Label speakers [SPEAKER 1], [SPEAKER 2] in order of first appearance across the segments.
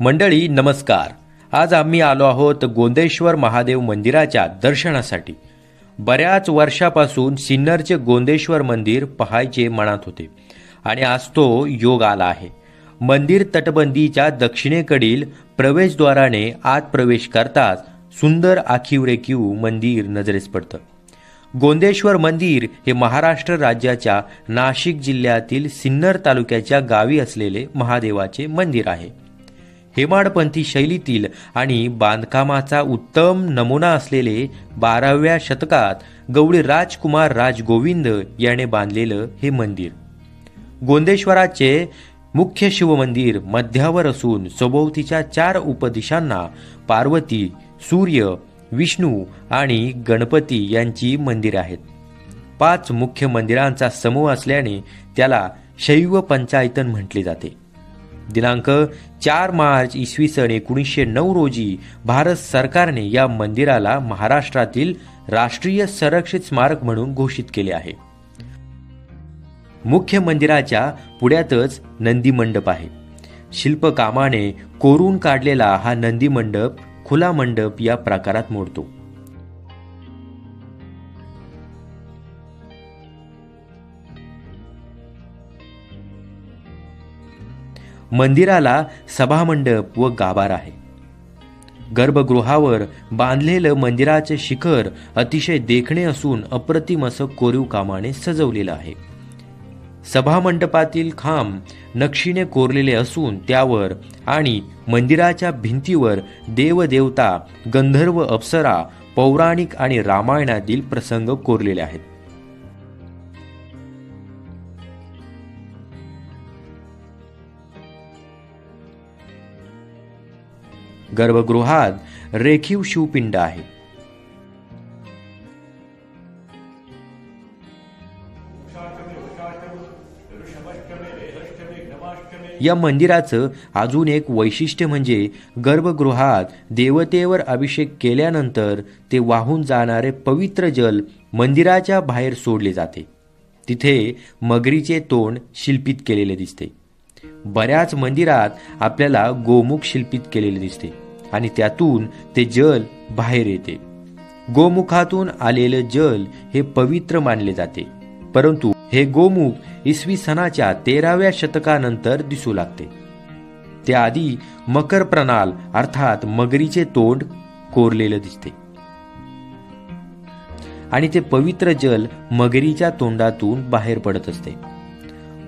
[SPEAKER 1] मंडळी नमस्कार. आज आम्ही आलो आहोत गोंदेश्वर महादेव मंदिराच्या दर्शनासाठी. बऱ्याच वर्षापासून सिन्नरचे गोंदेश्वर मंदिर पाहायचे मनात होते आणि आज तो योग आला आहे. मंदिर तटबंदीच्या दक्षिणेकडील प्रवेशद्वाराने आत प्रवेश करताच सुंदर आखीव रेखीव मंदिर नजरेस पडतं. गोंदेश्वर मंदिर हे महाराष्ट्र राज्याच्या नाशिक जिल्ह्यातील सिन्नर तालुक्याच्या गावी असलेले महादेवाचे मंदिर आहे. हेमाडपंथी शैलीतील आणि बांधकामाचा उत्तम नमुना असलेले बाराव्या शतकात गवळी राजकुमार राजगोविंद याने बांधलेलं हे मंदिर. गोंदेश्वराचे मुख्य शिवमंदिर मध्यावर असून सभोवतीच्या चार उपदिशांना पार्वती सूर्य विष्णू आणि गणपती यांची मंदिरे आहेत. पाच मुख्य मंदिरांचा समूह असल्याने त्याला शैव पंचायतन म्हटले जाते. दिनांक चार मार्च इसवी सन एकोणीसशे नऊ रोजी भारत सरकारने या मंदिराला महाराष्ट्रातील राष्ट्रीय संरक्षित स्मारक म्हणून घोषित केले आहे. मुख्य मंदिराच्या पुढ्यातच नंदी मंडप आहे. शिल्पकामाने कोरून काढलेला हा नंदी मंडप खुला मंडप या प्रकारात मोडतो. मंदिराला सभामंडप व गाभार आहे. गर्भगृहावर बांधलेलं मंदिराचे शिखर अतिशय देखणे असून अप्रतिम असं कोरीव कामाने सजवलेलं आहे. सभामंडपातील खांब नक्षीने कोरलेले असून त्यावर आणि मंदिराच्या भिंतीवर देवदेवता गंधर्व अप्सरा पौराणिक आणि रामायणातील प्रसंग कोरलेले आहेत. गर्भगृहात रेखीव शिवपिंड आहे. या मंदिराचं अजून एक वैशिष्ट्य म्हणजे गर्भगृहात देवतेवर अभिषेक केल्यानंतर ते वाहून जाणारे पवित्र जल मंदिराच्या बाहेर सोडले जाते. तिथे मगरीचे तोंड शिल्पित केलेले दिसते. बऱ्याच मंदिरात आपल्याला गोमुख शिल्पित केलेले दिसते आणि त्यातून ते जल बाहेर येते. गोमुखातून आलेलं जल हे पवित्र मानले जाते. परंतु हे गोमुख इसवी सनाच्या तेराव्या शतकानंतर दिसू लागते. त्याआधी मकर प्रणाल अर्थात मगरीचे तोंड कोरलेलं दिसते. आणि ते पवित्र जल मगरीच्या तोंडातून बाहेर पडत असते.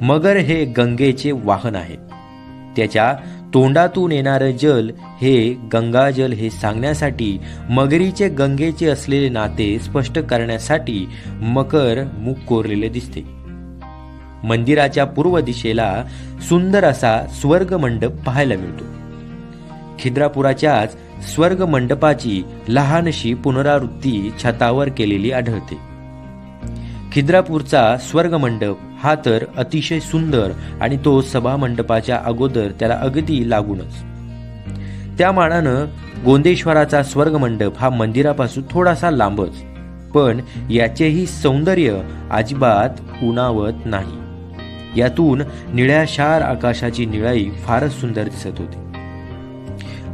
[SPEAKER 1] मगर हे गंगेचे वाहन आहे. त्याच्या तोंडातून येणारं जल हे गंगाजल हे सांगण्यासाठी मगरीचे गंगेचे असलेले नाते स्पष्ट करण्यासाठी मकर मुख कोरलेले दिसते. मंदिराच्या पूर्व दिशेला सुंदर असा स्वर्ग मंडप पाहायला मिळतो. खिद्रापुराच्याच स्वर्ग मंडपाची लहानशी पुनरावृत्ती छतावर केलेली आढळते. खिद्रापूरचा स्वर्ग मंडप हा तर अतिशय सुंदर आणि तो सभा मंडपाच्या अगोदर त्याला अगदी लागूनच. त्या मानानं गोंदेश्वराचा स्वर्ग मंडप हा मंदिरापासून थोडासा लांबच पण याचेही सौंदर्य अजिबात उणावत नाही. यातून निळ्या शार आकाशाची निळाई फारच सुंदर दिसत होती.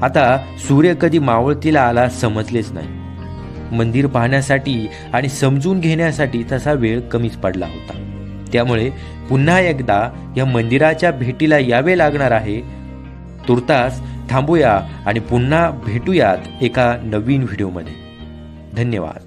[SPEAKER 1] आता सूर्य कधी मावळतीला आला समजलेच नाही. मंदिर पाहण्यासाठी आणि समजून घेण्यासाठी तसा वेळ कमीच पडला होता. त्यामुळे पुन्हा एकदा या मंदिराच्या भेटीला यावे लागणार आहे. तुर्तास थांबूया आणि पुन्हा भेटूयात एका नवीन व्हिडिओमध्ये. धन्यवाद.